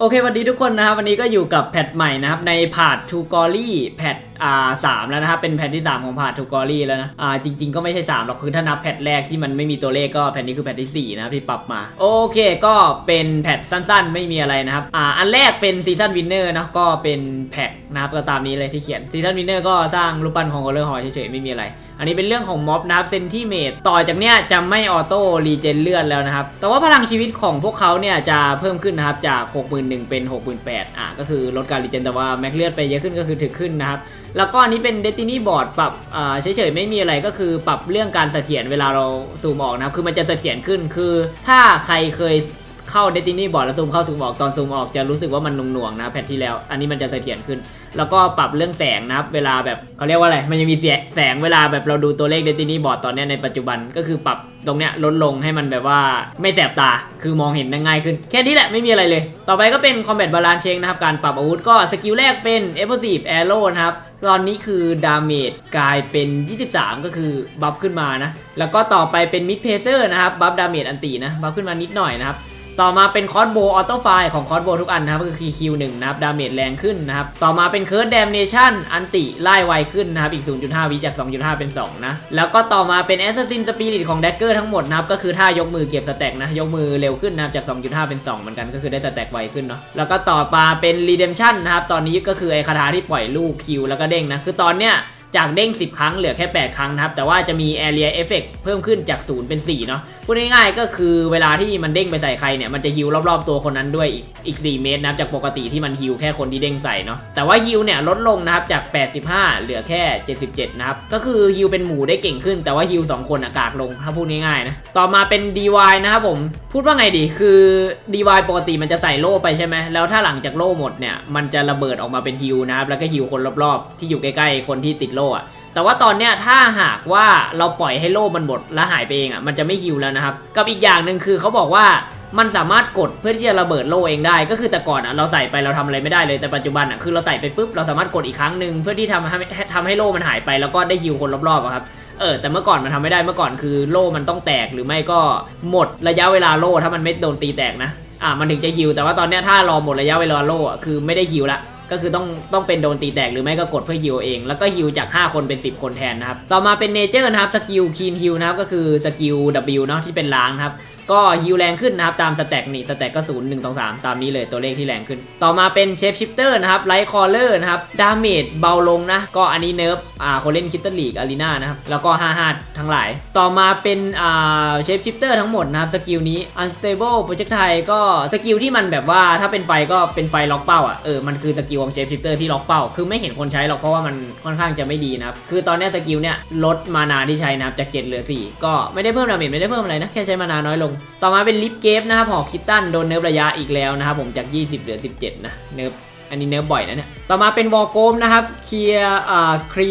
โอเควันนี้ทุกคนนะครับวันนี้ก็อยู่กับแพทใหม่นะครับในพาร์ททูกอรี่แพทอ่าสามแล้วนะครับเป็นแพทที่ 3 ของพาร์ททูกอรี่แล้วนะอ่าจริง ๆ ก็ไม่ใช่3หรอกคือถ้านับแพทแรกที่มันไม่มีตัวเลขก็แพทนี้คือแพทที่4นะครับที่ปรับมา โอเคก็เป็นแพทสั้นๆ ไม่มีอะไรนะครับอ่าอันแรกเป็นซีซันวินเนอร์นะก็เป็นแพทนะครับก็ตามนี้เลยที่เขียนซีซันวินเนอร์ก็สร้างรูปปั้นของโอเลอร์หอยเฉยๆไม่มีอะไรอันนี้เป็นเรื่องของม็อบนะครับเซนที่เมตต่อจากเนี้ยจะไม่ออโต้รีเจนเลือดแล้วนะครับแต่ว่าพลังชีวิตของพวกเขาเนี่ยจะเพิ่มขึ้นนะครับจาก61,000 เป็น 68,000อะก็คือลดการรีเจนแต่ว่าแม็กเลือดไปเยอะขึ้นก็คือถึกขึ้นนะครับ แล้วก็อันนี้เป็นเดตินี่บอร์ดปรับอ่าเฉยๆไม่มีอะไรก็คือปรับเรื่องการเสถียรเวลาเราซูมออกนะครับคือมันจะเสถียรขึ้นคือถ้าใครเคย เข้า Destiny Board แล้วซูมเข้าซูมออกตอนซูมออกจะรู้สึกว่ามันหน่วงๆนะแพทที่แล้ว อันนี้มันจะเสถียรขึ้น แล้วก็ปรับเรื่องแสงนะเวลาแบบเขาเรียกว่าอะไร มันจะมีแสงแสงเวลาแบบเราดูตัวเลข Destiny Board ตอนนี้ในปัจจุบันก็คือปรับตรงเนี้ยลดลงให้มันแบบว่าไม่แสบตาคือมองเห็นได้ง่ายขึ้น แค่นี้แหละไม่มีอะไรเลย ต่อไปก็เป็น Combat Balance Check นะครับ การปรับอาวุธก็สกิลแรกเป็น Explosive Arrow นะครับตอนนี้คือดาเมจกลายเป็น 23 ก็คือบัฟขึ้นมานะ แล้วก็ต่อไปเป็น Mid Pacer นะครับ บัฟดาเมจอันตีนะ บัฟขึ้นมานิดหน่อยนะครับ ต่อมาเป็นคอร์สโบออโต้ไฟของคอร์สโบทุกอันนะครับก็คือคิวหนึ่งนะครับดาเมจแรงขึ้นนะครับต่อมาเป็นเคิร์ดแดมเนชั่นอันติไล่ไวขึ้นนะครับอีก 0.5 วิจาก 2.5 เป็น 2 นะ แล้วก็ต่อมาเป็นแอสซัสซินสปิริตของแดกเกอร์ทั้งหมดนะครับก็คือท่ายกมือเก็บสแต็กนะยกมือเร็วขึ้นนะครับจาก 2.5 เป็น 2 เหมือนกันก็คือได้สแต็กไวขึ้นเนาะแล้วก็ต่อมาเป็นรีเดมชั่นนะครับตอนนี้ก็คือไอคาถาที่ปล่อยลูกคิวแล้วก็เด้งนะคือตอนเนี้ย จากเด้ง 10 ครั้งเหลือแค่ 8 ครั้งนะครับ แต่ว่าจะมี Area Effect เพิ่มขึ้นจาก 0 เป็น 4 เนาะพูดง่ายๆก็คือเวลาที่มันเด้งไปใส่ใครเนี่ย มันจะฮิวรอบๆตัวคนนั้นด้วยอีกอีก 4 เมตรนะครับ จากปกติที่มันฮิวแค่คนที่เด้งใส่เนาะแต่ว่าฮิวเนี่ยลดลงนะครับจาก 85 เหลือแค่ 77 นะครับ ก็คือฮิวเป็นหมูได้เก่งขึ้น แต่ว่าฮิว2คนอากากลงถ้าพูดง่ายๆนะต่อมาเป็น DY นะครับผมพูดว่าไงดีคือ DY ปกติมันจะใส่โล่ไปใช่ไหมแล้วถ้าหลังจากโล่หมดเนี่ยมันจะระเบิดออกมาเป็นฮิวนะครับแล้วก็ฮิวคนรอบๆ ที่อยู่ใกล้ๆคนที่ติดโล่อะแต่ว่าตอนเนี้ยถ้าหากว่าเราปล่อยให้โล่มันหมดแล้วหายไปเองอะมันจะไม่ฮิวแล้วนะครับกับอีกอย่างหนึ่งคือเขาบอกว่ามันสามารถกดเพื่อที่จะระเบิดโล่เองได้ ก็คือแต่ก่อนอะเราใส่ไปเราทำอะไรไม่ได้เลยแต่ปัจจุบันอะคือเราใส่ไปปุ๊บเราสามารถกดอีกครั้งหนึ่งเพื่อที่ทำให้ทำให้โล่มันหายไปแล้วก็ได้ฮิวคนรอบๆอะครับเออแต่เมื่อก่อนมันทำไม่ได้เมื่อก่อนคือโล่มันต้องแตกหรือไม่ก็หมดระยะเวลาโล่ถ้ามันไม่โดนตีแตกนะอะมันถึงจะฮิวแต่ว่าตอนเนี้ยถ้ารอหมดระยะเวลาโล่อะคือไม่ได้ฮิวละ ก็คือต้องต้องเป็นโดนตีแตกหรือไม่ก็กดเพื่อฮิวเอง แล้วก็ฮิวจาก 5 คนเป็น 10 คนแทนนะครับ ต่อมาเป็นเนเจอร์นะครับสกิลคีนฮิวนะครับก็คือสกิล W เนาะที่เป็นล้างนะครับก็ฮิวแรงขึ้นนะครับตามสแต็กนี่สแต็กก็0 1 2 3ตามนี้เลยตัวเลขที่แรงขึ้น ต่อมาเป็นเชฟชิปเตอร์นะครับไลท์คอลเลอร์นะครับดาเมจเบาลงนะ ก็อันนี้เนิร์ฟอ่าคนเล่นคิตเตอร์ลีกอารีนานะครับแล้วก็55ทั้งหลาย ต่อมาเป็นอ่าเชฟชิปเตอร์ทั้งหมดนะครับสกิลนี้ unstable projectile ก็สกิลที่มันแบบว่าถ้าเป็นไฟก็เป็นไฟล็อกเป้าอะเออมันคือสกิลของเชฟชิปเตอร์ที่ล็อกเป้าคือไม่เห็นคนใช้หรอกเพราะว่ามันค่อนข้างจะไม่ดีนะครับคือตอนนี้สกิลเนี้ยลดมานาที่ใช้นะครับจาก7เหลือ4ก็ไม่ได้เพิ่มดาเมจไม่ได้เพิ่มอะไรนะแค่ใช้มานาน้อยลงต่อมาเป็นลิฟเกฟนะครับหอคิตตันโดนเนิร์ฟระยะอีกแล้วนะครับผมจาก 20 เหลือ 17 นะ เนิร์ฟอันนี้เนิร์ฟบ่อยนะเนี่ย ต่อมาเป็นวอลโกมนะครับเคลียร์อ่าครี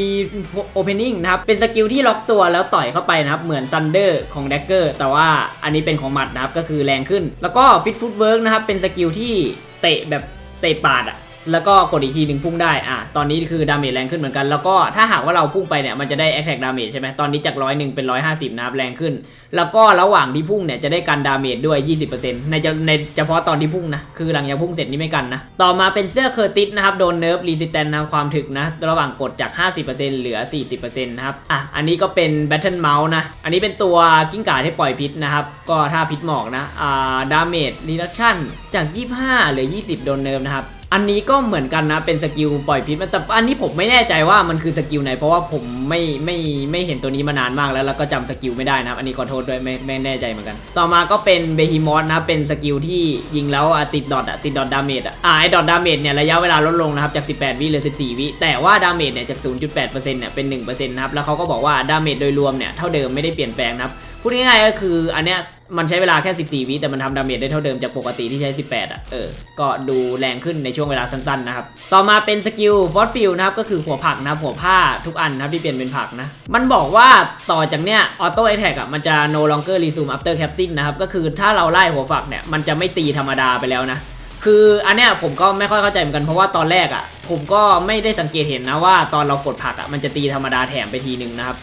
โอเพนนิ่งนะครับ เป็นสกิลที่ล็อกตัวแล้วต่อยเข้าไปนะครับ เหมือนซันเดอร์ของแดกเกอร์แต่ว่าอันนี้เป็นของหมัดนะครับก็คือแรงขึ้น แล้วก็ฟิตฟุตเวิร์กนะครับเป็นสกิลที่เตะแบบเตะปาดอะ แล้วก็กดอีกทีหนึ่งพุ่งได้อะตอนนี้คือดาเมจแรงขึ้นเหมือนกัน แล้วก็ถ้าหากว่าเราพุ่งไปเนี่ยมันจะได้ attack damage ใช่ไหมตอนนี้จากร้อยหนึ่งเป็นร้อยห้าสิบนะครับแรงขึ้น แล้วก็ระหว่างที่พุ่งเนี่ยจะได้กันดาเมจด้วย 20%ในจะในเฉพาะตอนที่พุ่งนะคือหลังจากพุ่งเสร็จนี่ไม่กันนะต่อมาเป็นเสื้อเคอร์ติสนะครับโดนเนิร์ฟรีสิแตนนะความถึกนะระหว่างกดจาก 50%เหลือ 40%นะครับอะอันนี้ก็เป็น Battle Mouse นะอันนี้เป็นตัวกิ้งก่าที่ปล่อยพิษนะครับก็ถ้าพิษหมอกนะอ่าดาเมจรีดักชั่นจาก 25เหลือ 20 โดนเนิร์ฟนะครับ อันนี้ก็เหมือนกันนะเป็นสกิลปล่อยพิษแต่อันนี้ผมไม่แน่ใจว่ามันคือสกิลไหนเพราะว่าผมไม่ไม่ไม่เห็นตัวนี้มานานมากแล้วแล้วก็จำสกิลไม่ได้นะอันนี้ขอโทษด้วยไม่ไม่แน่ใจเหมือนกัน ต่อมาก็เป็นเบฮิมอสนะเป็นสกิลที่ยิงแล้วติดดอทอะติดดอทดาเมจอะอ่าไอ้ดอทดาเมจเนี่ยระยะเวลาลดลงนะครับจาก18วิเหลือ14วิแต่ว่าดาเมจเนี่ยจาก0.8%เนี่ยเป็น1%นะครับแล้วเขาก็บอกว่าดาเมจโดยรวมเนี่ยเท่าเดิมไม่ได้เปลี่ยนแปลงนะครับ พูดง่ายๆก็คืออันเนี้ยมันใช้เวลาแค่ 14 วิแต่มันทำดาเมจได้เท่าเดิมจากปกติที่ใช้ 18 อะ เออ ก็ดูแรงขึ้นในช่วงเวลาสั้นๆนะครับ ต่อมาเป็นสกิลฟอสฟิลนะครับ ก็คือหัวผักนะหัวผ้าทุกอันนะครับที่เปลี่ยนเป็นผักนะ มันบอกว่าต่อจากเนี้ยออโต้ a t แท็กอะ มันจะ no longer resume after captain นะครับ ก็คือถ้าเราไล่หัวฝักเนี่ย มันจะไม่ตีธรรมดาไปแล้วนะ คืออันเนี้ยผมก็ไม่ค่อยเข้าใจเหมือนกันเพราะว่าตอนแรกอะ ผมก็ไม่ได้สังเกตเห็นนะว่าตอนเรากดผักอะมันจะตีธรรมดาแถมไปทีนึงนะครับ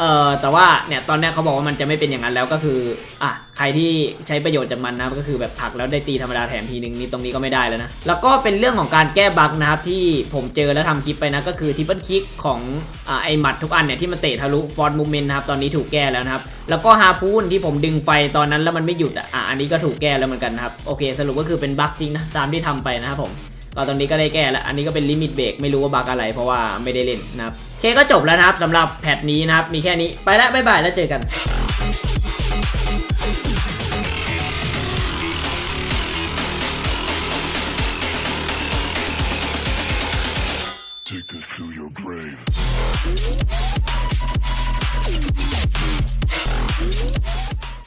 เออแต่ว่าเนี่ยตอนเนี้เขาบอกว่ามันจะไม่เป็นอย่างนั้นแล้วก็คืออะใครที่ใช้ประโยชน์จากมันนะก็คือแบบผักแล้วได้ตีธรรมดาแถมทีนึงนี่ตรงนี้ก็ไม่ได้แล้วนะแล้วก็เป็นเรื่องของการแก้บั๊กนะครับที่ผมเจอแล้วทำคลิปไปนะก็คือทิปเปิลคิกของอ่าไอหมัดทุกอันเนี่ยที่มันเตะทะลุฟอนต์มูเมนต์นะครับตอนนี้ถูกแก้แล้วนะครับแล้วก็ฮาพูนที่ผมดึงไฟตอนนั้นแล้วมันไม่หยุดอะอันนี้ก็ถูกแก้แล้วเหมือนกันนะครับโอเค สรุปก็คือเป็นบั๊กจริงนะตามที่ทำไปนะครับผม ก็ตรงนี้ก็ได้แก้แล้ว อันนี้ก็เป็นลิมิตเบรกไม่รู้ว่าบักอะไรเพราะว่าไม่ได้เล่นนะครับเคก็จบแล้วนะครับสำหรับแพทนี้นะครับ มีแค่นี้ไปแล้วบ๊ายบายแล้วเจอกัน